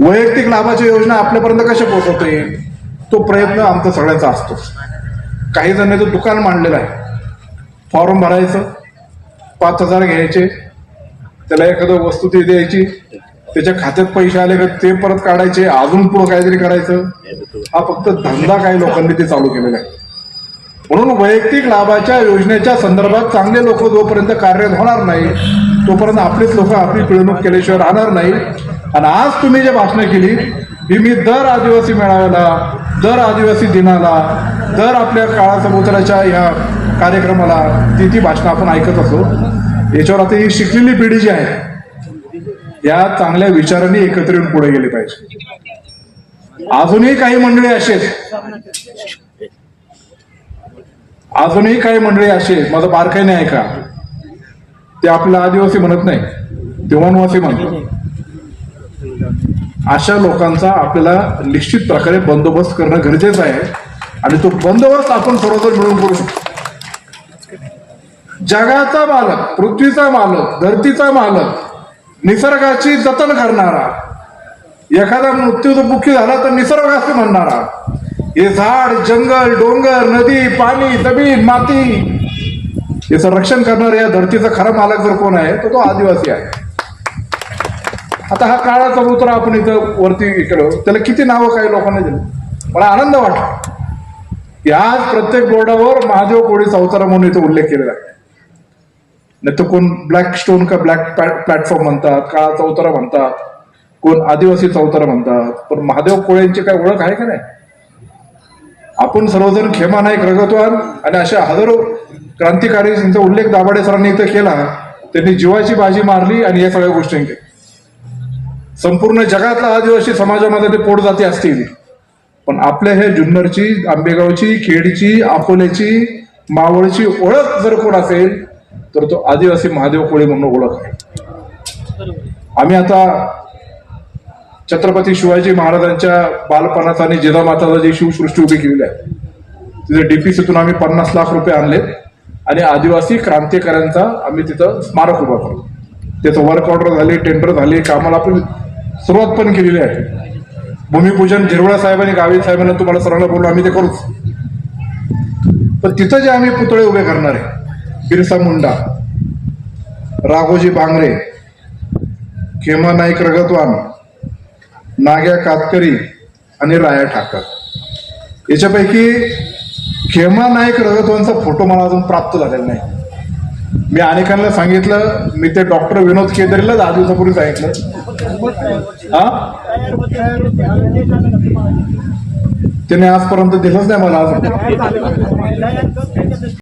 वैयक्तिक लाभाची योजना आपल्यापर्यंत कशा पोहोचवता? येईल तो प्रयत्न आमचा सगळ्यांचा असतोच काही तो दुकान मांडलेलं आहे. फॉर्म भरायचं पाच हजार घ्यायचे त्याला एखादं वस्तू ती द्यायची त्याच्या खात्यात पैसे आले का ते परत काढायचे अजून पुढं काहीतरी करायचं. हा फक्त धंदा काही लोकांनी ते चालू केलेला आहे. म्हणून वैयक्तिक लाभाच्या योजनेच्या संदर्भात चांगले लोक जोपर्यंत कार्यरत होणार नाही तोपर्यंत आपलीच लोक आपली पिळवणूक केल्याशिवाय राहणार नाही. आणि आज तुम्ही जे भाषणं केली ही मी दर आदिवासी मेळाव्याला दर आदिवासी दिनाला दर आपल्या काळा समुद्राच्या या कार्यक्रमाला ती ती भाषणं आपण ऐकत असो याच्यावर आता ही शिकलेली पिढी जी आहे या चांगल्या विचारांनी एकत्र येऊन पुढे गेली पाहिजे. अजूनही काही मंडळी असेच आहेत. अजूनही काही मंडळी अशी आहेत. माझं बारकाईने ऐका. ते आपल्याला आदिवासी म्हणत नाही. ते वनवासी म्हणतो अशा लोकांचा आपल्याला निश्चित प्रकारे बंदोबस्त करणं गरजेचं आहे आणि तो बंदोबस्त आपण सर्वजण मिळून करू शकतो. जगाचा मालक पृथ्वीचा मालक धरतीचा मालक निसर्गाची जतन करणारा एखादा मृत्यूमुखी झाला तर निसर्ग असे म्हणणारा हे झाड जंगल डोंगर नदी पाणी जमीन माती याचं रक्षण करणारा या धरतीचा खरा मालक जर कोण आहे तर तो आदिवासी आहे. आता हा काळा चबुतरा आपण इथं वरती इकडं. त्याला किती नावं काही लोकांना दिली. मला आनंद वाटला की आज प्रत्येक बोर्डावर महादेव कोळी चौतारा म्हणून इथं उल्लेख केलेला आहे. नाही तर कोण ब्लॅक स्टोन का ब्लॅक प्लॅटफॉर्म म्हणतात काळा चौतारा म्हणतात कोण आदिवासी चौतारा म्हणतात पण महादेव कोळ्यांची काय ओळख आहे का नाही? आपण सर्वजण खेमा नाईक रगतवान आणि अशा हजारो क्रांतिकारी यांचा उल्लेख दाभाडे सरांनी इथं केला. त्यांनी जीवाची बाजी मारली आणि या सगळ्या गोष्टी केल्या. संपूर्ण जगातला आदिवासी समाजामध्ये ते पोटजाती असतील. पण आपल्या हे जुन्नरची आंबेगावची खेडची अकोल्याची मावळची ओळख जर कोण असेल तर तो आदिवासी महादेव कोळी म्हणून ओळख आहे. आम्ही आता छत्रपती शिवाजी महाराजांच्या बालपणाचा आणि जिजामाताचा जी शिवसृष्टी उभी केलेली आहे तिथे डीपीसीतून आम्ही पन्नास लाख रुपये आणले आणि आदिवासी क्रांतिकाऱ्यांचा आम्ही तिथं स्मारक उभा करतो. त्याचं वर्क ऑर्डर झाले टेंडर झाले कामाला आपण सुरुवात पण केलेली आहे. भूमिपूजन झिरवळा साहेबांनी गावी साहेबांना तुम्हाला सर्वांना बोललो आम्ही ते करूच. पण तिथं जे आम्ही पुतळे उभे करणार आहे बिरसा मुंडा राघोजी बांगरे खेमा नाईक रगतवान नाग्या कातकरी आणि राया ठाकर. याच्यापैकी खेमा नाईक रगतवानचा फोटो मला अजून प्राप्त झालेला नाही. मी अनेकांना सांगितलं मी ते डॉक्टर विनोद केदरीला दहा दिवसापूर्वी सांगितलं. हा? त्याने आजपर्यंत दिलंच नाही मला आज.